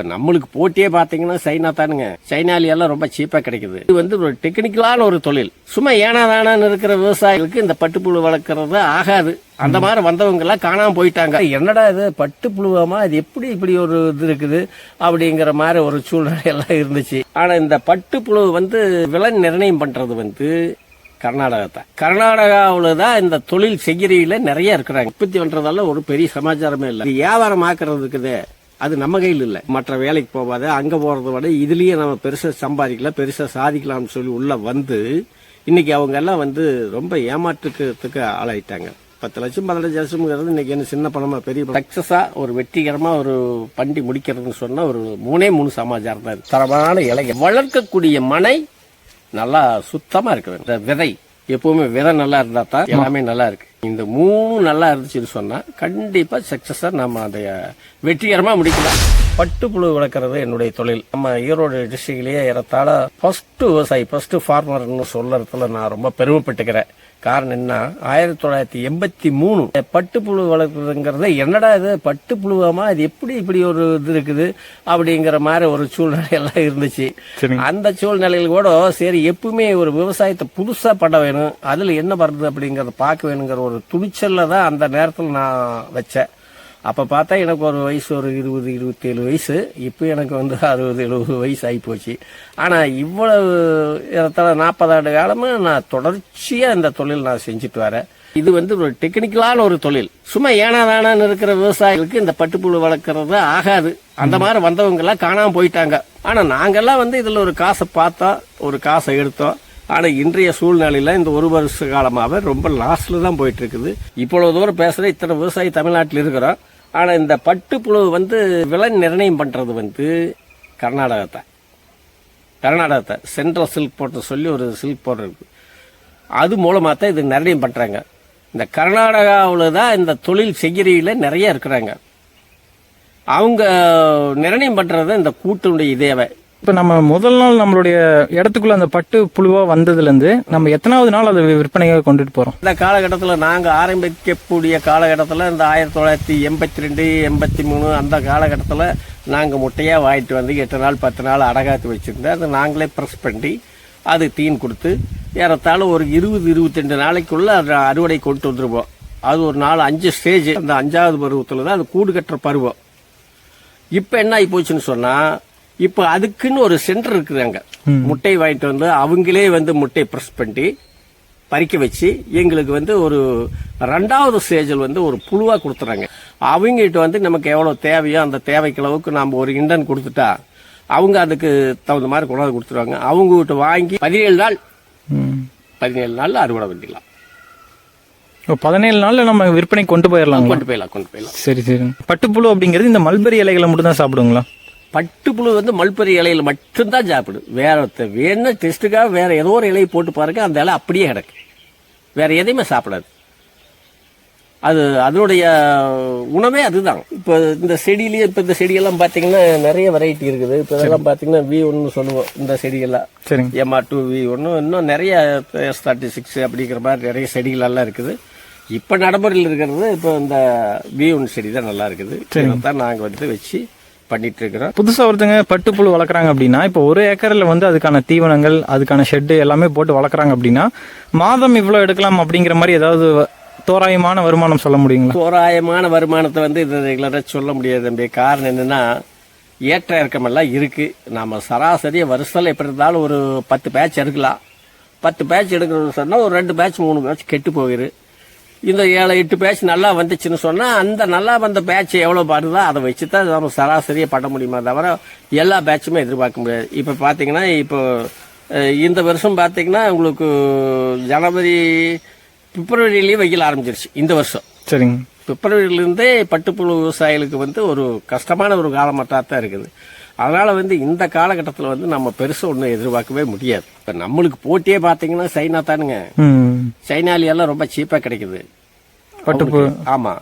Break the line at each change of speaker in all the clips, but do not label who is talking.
இப்ப நம்மளுக்கு போட்டியே பாத்தீங்கன்னா சைனா தானுங்க. சைனால எல்லாம் ரொம்ப சீப்பா கிடைக்குது. இது வந்து ஒரு டெக்னிக்கலான ஒரு தொழில். சும்மா ஏனாதானு இருக்கிற விவசாயிகளுக்கு இந்த பட்டுப்புழு வளர்க்கறது ஆகாது. அந்த மாதிரி வந்தவங்க எல்லாம் காணாம போயிட்டாங்க. என்னடா இது? பட்டுப்புழுவாமா? இது எப்படி இப்படி ஒரு இது இருக்குது? அப்படிங்கிற மாதிரி ஒரு சூழ்நிலை எல்லாம் இருந்துச்சு. ஆனா இந்த பட்டுப்புழு வந்து விலை நிர்ணயம் பண்றது வந்து கர்நாடகா தான் கர்நாடகாவில் தான் இந்த தொழில் செய்கிறையில நிறைய இருக்கிறாங்க. உற்பத்தி பண்றதால ஒரு பெரிய சமாச்சாரமே இல்லை. வியாபாரம் ஆக்குறது இருக்குது அது நம்ம கையில் இல்லை. மற்ற வேலைக்கு போகாத அங்கே போகிறத விட இதுலேயே நம்ம பெருசாக சம்பாதிக்கலாம் பெருசாக சாதிக்கலாம்னு சொல்லி உள்ளே வந்து இன்னைக்கு அவங்க எல்லாம் வந்து ரொம்ப ஏமாற்றுக்கிறதுக்கு ஆளாயிட்டாங்க. பத்து லட்சம் பதினஞ்சு லட்சம்ங்கிறது இன்னைக்கு என்ன சின்ன பணமா பெரிய சக்சஸா ஒரு வெற்றிகரமா ஒரு பண்டி முடிக்கிறதுன்னு சொன்னா ஒரு மூணே மூணு சமாச்சாரம் தான் தரமான இலைய வளர்க்கக்கூடிய மனை நல்லா சுத்தமா இருக்கிறது. இந்த விதை எப்பவுமே விதை நல்லா இருந்தா தான் எல்லாமே நல்லா இருக்கு. இந்த மூணு நல்லா இருந்துச்சுன்னு சொன்னா கண்டிப்பா சக்சஸா நம்ம அதை வெற்றிகரமா முடிக்கலாம். பட்டுப்புழு வளர்க்கறது என்னுடைய தொழில். நம்ம ஈரோடு டிஸ்ட்ரிக்ட்லயே ஏறத்தாழ ஃபர்ஸ்ட் விவசாயி ஃபர்ஸ்ட் ஃபார்மர்னு சொல்றதுல நான் ரொம்ப பெருமைப்பட்டுக்கிறேன். காரணம் என்ன? ஆயிரத்தி தொள்ளாயிரத்தி எண்பத்தி மூணு. பட்டுப்புழு வளர்க்குறதுங்கிறத என்னடா இது? பட்டுப்புழுவாமா இது எப்படி இப்படி ஒரு இது இருக்குது? அப்படிங்கிற மாதிரி ஒரு சூழ்நிலை எல்லாம் இருந்துச்சு. அந்த சூழ்நிலையில் கூட சரி எப்பவுமே ஒரு விவசாயத்தை புதுசா பண்ண வேணும். அதுல என்ன வருது அப்படிங்கறத பார்க்க வேணுங்கிற ஒரு துணிச்சல்ல தான் அந்த நேரத்தில் நான் வச்சேன். அப்ப பார்த்தா எனக்கு ஒரு வயசு ஒரு இருபது இருபத்தேழு வயசு. இப்போ எனக்கு வந்து அறுபது எழுபது வயசு ஆகி போச்சு ஆனா இவ்வளவு இடத்துல நாற்பது ஆண்டு காலமா நான் தொடர்ச்சியா இந்த தொழில் நான் செஞ்சுட்டு வரேன். இது வந்து ஒரு டெக்னிக்கலான ஒரு தொழில். சும்மா ஏனாதானு இருக்கிற விவசாயிகளுக்கு இந்த பட்டுப்புழு வளர்க்கறது ஆகாது. அந்த மாதிரி வந்தவங்க எல்லாம் காணாம போயிட்டாங்க. ஆனா நாங்கெல்லாம் வந்து இதுல ஒரு காசை பார்த்தோம் ஒரு காசை எடுத்தோம். ஆனால் இன்றைய சூழ்நிலையில் இந்த ஒரு வருஷ காலமாக ரொம்ப லாஸ்ட்ல தான் போயிட்டுருக்குது. இவ்வளோ தூரம் பேசுகிற இத்தனை விவசாயி தமிழ்நாட்டில் இருக்கிறோம் ஆனால் இந்த பட்டுப்புழு வந்து விலை நிர்ணயம் பண்ணுறது வந்து கர்நாடகத்தை. கர்நாடகத்தை. சென்ட்ரல் சில்க் போர்ட்டர் சொல்லி ஒரு சில்க் போர்ட் இருக்குது அது மூலமாக தான் இது நிர்ணயம் பண்ணுறாங்க இந்த கர்நாடகாவில் தான் இந்த தொழில் செய்கிறியில் நிறைய இருக்கிறாங்க. அவங்க நிர்ணயம் பண்ணுறது இந்த கூட்டுடைய இதேவை.
இப்போ நம்ம முதல் நாள் நம்மளுடைய இடத்துக்குள்ள அந்த பட்டு புழுவா வந்ததுலேருந்து நம்ம எத்தனாவது நாள் அதை விற்பனையாக கொண்டுட்டு போகிறோம்
இந்த காலகட்டத்தில் நாங்கள் ஆரம்பிக்கக்கூடிய காலகட்டத்தில் இந்த ஆயிரத்தி தொள்ளாயிரத்தி எண்பத்தி ரெண்டு எண்பத்தி மூணு அந்த காலகட்டத்தில் நாங்கள் முட்டையாக வாங்கிட்டு வந்து எட்டு நாள் பத்து நாள் அடகாத்து வச்சுருந்தேன். அதை நாங்களே ப்ரெஸ் பண்ணி அது தீன் கொடுத்து ஏறத்தாழ ஒரு இருபது இருபத்தெண்டு நாளைக்குள்ளே அதை அறுவடை கொண்டு வந்துருவோம். அது ஒரு நாலு அஞ்சு ஸ்டேஜ் அந்த அஞ்சாவது பருவத்தில் தான் அது கூடு கட்டுற பருவம். இப்போ என்ன ஆகி போச்சுன்னு சொன்னால் இப்போ அதுக்குன்னு ஒரு சென்டர் இருக்குது அங்க. முட்டை வாங்கிட்டு வந்து அவங்களே வந்து முட்டை ப்ரெஸ் பண்ணி பறிக்க வச்சு எங்களுக்கு வந்து ஒரு ரெண்டாவது ஸ்டேஜில் வந்து ஒரு புழுவா கொடுத்துறாங்க. அவங்ககிட்ட வந்து நமக்கு எவ்வளவு தேவையோ அந்த தேவைக்கு அளவுக்கு நம்ம ஒரு இண்டன் கொடுத்துட்டா அவங்க அதுக்கு தகுந்த மாதிரி கொண்டாந்து கொடுத்துருவாங்க. அவங்க கிட்ட வாங்கி பதினேழு நாள். பதினேழு நாள்ல அறுவடை
இப்போ பதினேழு நாள்ல நம்ம விற்பனை கொண்டு போயிடலாங்களா?
கொண்டு போயிடலாம் கொண்டு போயிடலாம்.
சரி சரி. பட்டுப்புழு அப்படிங்கிறது இந்த மல்பெரி இலைகளை மட்டும் தான் சாப்பிடுங்களா?
பட்டுப்புழு வந்து மல்பெரி இலையில மட்டும்தான் சாப்பிடு. வேற ஒருத்த- வேணா டெஸ்ட்டுக்காக வேற ஏதோ ஒரு இலையை போட்டு பாருங்க அந்த இலை அப்படியே கிடக்கு. வேற எதையுமே சாப்பிடாது. அது அதனுடைய உணவே அதுதான். இப்போ இந்த செடியிலேயே இப்போ இந்த செடியெல்லாம் பார்த்தீங்கன்னா நிறைய வெரைட்டி இருக்குது. இப்போ இதெல்லாம் பார்த்தீங்கன்னா வி ஒன்று சொல்லுவோம் இந்த செடியெல்லாம்.
சரிங்க.
எம்ஆர் டூ வி ஒன்று இன்னும் நிறைய எஸ் தேர்ட்டி சிக்ஸ் அப்படிங்கிற மாதிரி நிறைய செடிகள் எல்லாம் இருக்குது. இப்போ நடைமுறையில் இருக்கிறது இப்போ இந்த வி ஒன் செடி தான் நல்லா இருக்குது. தான் நாங்கள் வந்து வச்சு பண்ணிட்டு இருக்கிறோம்
புதுசா ஒருத்தங்க பட்டுப்புழு வளர்க்குறாங்க அப்படின்னா இப்போ ஒரு ஏக்கர்ல வந்து அதுக்கான தீவனங்கள் அதுக்கான ஷெட்டு எல்லாமே போட்டு வளர்க்குறாங்க அப்படின்னா மாதம் இவ்வளவு எடுக்கலாம் அப்படிங்கிற மாதிரி ஏதாவது தோராயமான வருமானம் சொல்ல முடியுங்களா?
தோராயமான வருமானத்தை வந்து இது ரெகுலராக சொல்ல முடியாது தம்பி காரணம் என்னன்னா ஏற்ற இறக்கமெல்லாம் இருக்கு. நாம சராசரியா வருஷத்துல எப்படி இருந்தாலும் ஒரு பத்து பேட்ச் எடுக்கலாம். பத்து பேட்ச் எடுக்கணும்னு சொன்னா ஒரு ரெண்டு பேட்ச் மூணு பேட்ச் கெட்டு போயிரு இந்த ஏழு எட்டு பேட்ச் நல்லா வந்துச்சுன்னு சொன்னா அந்த நல்லா வந்த பேட்ச் எவ்வளவு வருதோ அதை வச்சு தான் நம்ம சராசரியா பண்ண முடியுமா தவிர எல்லா பேட்சுமே எதிர்பார்க்க முடியாது. இப்போ பார்த்தீங்கன்னா இப்போ இந்த வருஷம் பார்த்தீங்கன்னா உங்களுக்கு ஜனவரி பிப்ரவரியிலேயே வெயில் ஆரம்பிச்சிருச்சு இந்த வருஷம்.
சரிங்க.
பிப்ரவரியிலிருந்தே பட்டுப்புழு விவசாயிகளுக்கு வந்து ஒரு கஷ்டமான ஒரு காலமட்டாக தான் இருக்குது. அதனால வந்து இந்த காலகட்டத்தில் வந்து நம்ம பெருசா ஒன்றும் எதிர்பார்க்கவே முடியாது. இப்போ நம்மளுக்கு போட்டியே பார்த்தீங்கன்னா சைனா தானுங்க. சைனால எல்லாம் ரொம்ப சீப்பாக கிடைக்குது.
பட்டுப்புழு
ஆமா.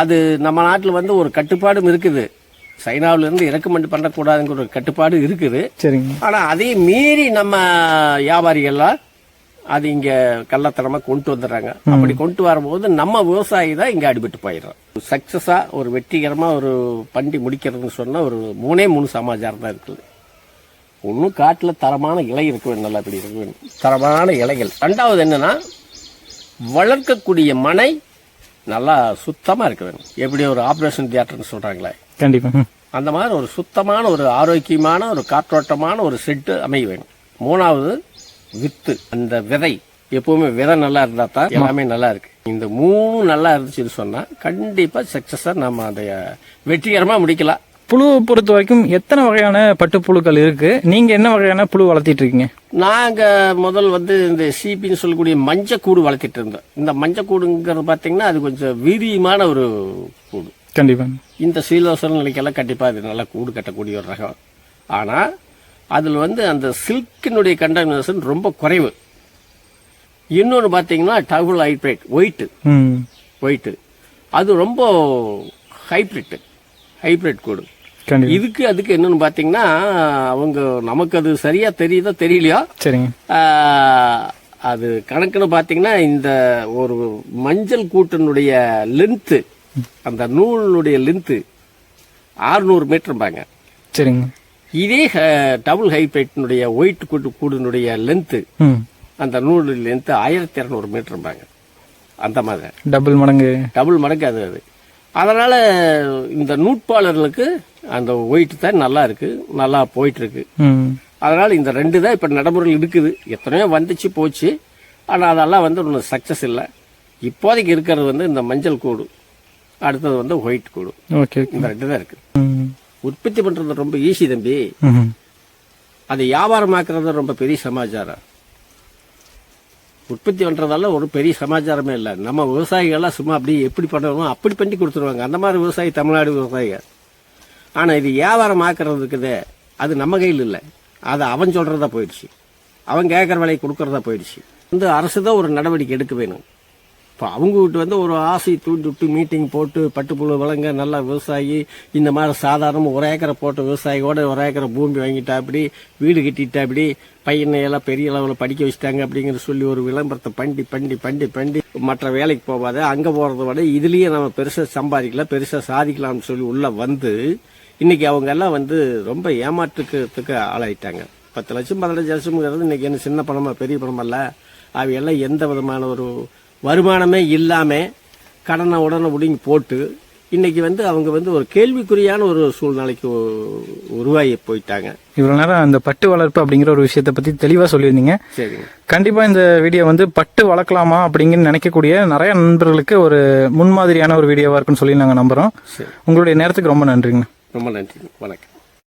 அது நம்ம நாட்டில் வந்து ஒரு கட்டுப்பாடும் இருக்குது. சைனாவுல இருந்து இறக்குமதி பண்ணக்கூடாதுங்கிற ஒரு கட்டுப்பாடு இருக்குது.
சரிங்க.
ஆனா அதையும் மீறி நம்ம வியாபாரிகள்லாம் அது இங்க கள்ளத்தனமா கொண்டு வந்துடுறாங்க. அப்படி கொண்டு வரும்போது நம்ம விவசாயி தான் இங்க அடிபட்டு போயிடுறோம் சக்சஸா ஒரு வெற்றிகரமா ஒரு பண்டி முடிக்கிறதுன்னு சொன்னா ஒரு மூணே மூணு சமாச்சாரம் தான் இருக்குது. ஒன்றும் காட்டில் தரமான இலை இருக்க வேணும் நல்லா இப்படி இருக்க வேணும் தரமான இலைகள். ரெண்டாவது என்னன்னா வளர்க்கக்கூடிய மனை நல்லா சுத்தமாக இருக்க வேணும் எப்படி ஒரு ஆப்ரேஷன் தியேட்டர்னு சொல்கிறாங்களே
கண்டிப்பா. ம்.
அந்த மாதிரி ஒரு சுத்தமான ஒரு ஆரோக்கியமான ஒரு காற்றோட்டமான ஒரு செட்டு அமைய வேணும் மூணாவது வித்து அந்த விதை. எப்பவுமே விதை நல்லா இருந்தா தான் எல்லாமே நல்லா இருக்கு. இந்த மூணு நல்லா இருந்துச்சுன்னு சொன்னா கண்டிப்பா சக்சஸா நம்ம அதை வெற்றிகரமா முடிக்கலாம்.
புழுவை பொறுத்த வரைக்கும் எத்தனை வகையான பட்டுப்புழுக்கள் இருக்கு? நீங்க என்ன வகையான புழு வளர்த்திட்டு இருக்கீங்க?
நாங்க முதல் வந்து இந்த சிபின்னு சொல்லக்கூடிய மஞ்சக்கூடு வளர்த்திட்டு இருந்தோம். இந்த மஞ்சக்கூடுங்கிறது பாத்தீங்கன்னா அது கொஞ்சம் வீரியமான ஒரு கூடு.
கண்டிப்பா.
இந்த சீலோசன நிலைக்கெல்லாம் கண்டிப்பா அது நல்லா கூடு கட்டக்கூடிய ஒரு ரகம். ஆனா அதுல வந்து அந்த சில்கினுடைய கண்டமினேஷன் ரொம்ப குறைவு. இன்னொன்று பார்த்தீங்கன்னா டபுள் ஹைப்ரேட் ஒயிட்டு ஒயிட்டு அது ரொம்ப ஹைப்ரிட் ஹைப்ரிட் கூடு இதுக்கு அதுக்கு என்னன்னு பார்த்தீங்கன்னா அவங்க நமக்கு அது சரியா தெரியுதோ தெரியலையோ?
சரிங்க.
அது கணக்குன்னு பார்த்தீங்கன்னா இந்த ஒரு மஞ்சள் கூட்டினுடைய லென்த்து அந்த நூலுடைய லென்த்து 600 மீட்டர்பாங்க
சரிங்க.
இதே டபுள் ஹைப்ரேட்டினுடைய ஒயிட் கூட்டு கூடினுடைய லென்த்து அந்த நூல் லென்த்து ஆயிரத்தி இரநூறு மீட்டர்பாங்க அந்த மாதிரி.
டபுள் மடங்கு.
டபுள் மடங்கு அது அது. அதனால இந்த நூட்பாளர்களுக்கு அந்த ஒயிட் தான் நல்லா இருக்கு. நல்லா போயிட்டு இருக்கு
ம்.
அதனால இந்த ரெண்டு தான் இப்ப நடைமுறையில் இருக்குது. எத்தனையோ வந்துச்சு போச்சு. ஆனா அதெல்லாம் வந்து ஒன்றும் சக்சஸ் இல்லை. இப்போதைக்கு இருக்கிறது வந்து இந்த மஞ்சள் கூடு. அடுத்தது வந்து ஒயிட் கூடு.
ஓகே
இந்த ரெண்டு தான் இருக்கு.
ம்.
உற்பத்தி பண்றது ரொம்ப ஈஸி தம்பி. அதை வியாபாரமாக்குறது ரொம்ப பெரிய சமாச்சாரம். உற்பத்தி பண்றதெல்லாம் ஒரு பெரிய சமாச்சாரமே இல்லை. நம்ம விவசாயிகள்லாம் சும்மா அப்படி எப்படி பண்ணணுமோ அப்படி பண்ணி கொடுத்துருவாங்க. அந்த மாதிரி விவசாயி தமிழ்நாடு விவசாயிகள். ஆனா இது வியாபாரம் ஆக்குறது இருக்குதே அது நம்ம கையில் இல்லை. அது அவன் சொல்றதா போயிடுச்சு. அவன் கேட்குற விலையை கொடுக்கறதா போயிடுச்சு. வந்து அரசு தான் ஒரு நடவடிக்கை எடுக்க வேணும். இப்போ அவங்க வீட்டு வந்து ஒரு ஆசை தூண்டி விட்டு மீட்டிங் போட்டு பட்டுப்புழு வளங்க நல்ல விவசாயி இந்த மாதிரி சாதாரணமாக ஒரு ஏக்கரை போட்ட விவசாயியோட ஒரு ஏக்கரை பூமி வாங்கிட்டா அப்படி வீடு கட்டிட்டா அப்படி பையனை எல்லாம் பெரிய அளவில் படிக்க வச்சுட்டாங்க அப்படிங்கிற சொல்லி ஒரு விளம்பரத்தை பண்டி பண்டி பண்டி பண்டி. மற்ற வேலைக்கு போகாத அங்கே போகிறத விட இதுலேயே நம்ம பெருசாக சம்பாதிக்கலாம் பெருசாக சாதிக்கலாம்னு சொல்லி உள்ளே வந்து இன்னைக்கு அவங்க எல்லாம் வந்து ரொம்ப ஏமாற்றுக்கிறதுக்கு ஆளாயிட்டாங்க. பத்து லட்சம் பதினஞ்சு லட்சம்ங்கிறது இன்னைக்கு என்ன சின்ன பணமா பெரிய பணமல்ல அவையெல்லாம் எந்த விதமான ஒரு வருமானமே இல்லாம கடனை உடனே ஒடுங்கி போட்டு இன்னைக்கு வந்து அவங்க வந்து ஒரு கேள்விக்குறியான ஒரு சூழ்நிலைக்கு உருவாகி போயிட்டாங்க.
இவ்வளவு நேரம் அந்த பட்டு வளர்ப்பு அப்படிங்கிற ஒரு விஷயத்தை பத்தி தெளிவா சொல்லியிருந்தீங்க.
சரிங்க
கண்டிப்பா இந்த வீடியோ வந்து பட்டு வளர்க்கலாமா அப்படிங்கன்னு நினைக்கக்கூடிய நிறைய நண்பர்களுக்கு ஒரு முன்மாதிரியான ஒரு வீடியோவா இருக்குன்னு சொல்லி நாங்க நம்புறோம்.
சரி.
உங்களுடைய நேரத்துக்கு ரொம்ப நன்றிங்க
ரொம்ப நன்றி. வணக்கம்.